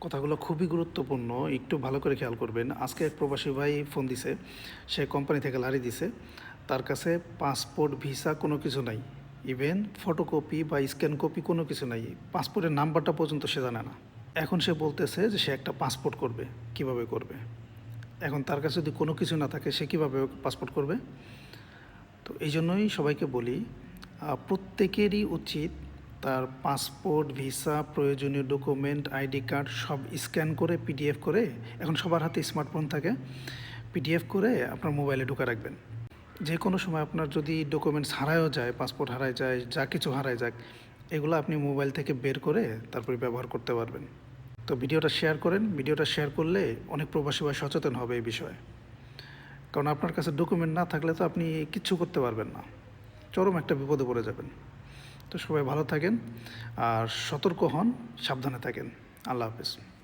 কথাগুলো খুবই গুরুত্বপূর্ণ, একটু ভালো করে খেয়াল করবেন। আজকে এক প্রবাসী ভাই ফোন দিছে, সে কোম্পানি থেকে লারি দিছে। তার কাছে পাসপোর্ট, ভিসা কোনো কিছু নাই। ইভেন ফটোকপি বা স্ক্যান কপি কোনো কিছু নাই। পাসপোর্টের নাম্বারটা পর্যন্ত সে জানে না। এখন সে বলতেছে যে সে একটা পাসপোর্ট করবে, কীভাবে করবে? এখন তার কাছে যদি কোনো কিছু না থাকে, সে কীভাবে পাসপোর্ট করবে? তো এই জন্যই সবাইকে বলি প্রত্যেকেরই উচিত তার পাসপোর্ট, ভিসা, প্রয়োজনীয় ডকুমেন্ট, আইডি কার্ড সব স্ক্যান করে পিডিএফ করে, এখন সবার হাতে স্মার্টফোন থাকে, পিডিএফ করে আপনার মোবাইলে ঢুকে রাখবেন। যে কোনো সময় আপনার যদি ডকুমেন্টস হারায়ও যায়, পাসপোর্ট হারায় যায়, যা কিছু হারায় যাক, এগুলো আপনি মোবাইল থেকে বের করে তারপরে ব্যবহার করতে পারবেন। তো ভিডিওটা শেয়ার করেন, ভিডিওটা শেয়ার করলে অনেক প্রবাসী ভাই সচেতন হবে এই বিষয়ে। কারণ আপনার কাছে ডকুমেন্ট না থাকলে তো আপনি কিচ্ছু করতে পারবেন না। চরম একটা বিপদে পড়ে যাবেন। তো সবাই ভালো থাকেন আর সতর্ক হন সাবধানে থাকেন। আল্লাহ হাফেজ।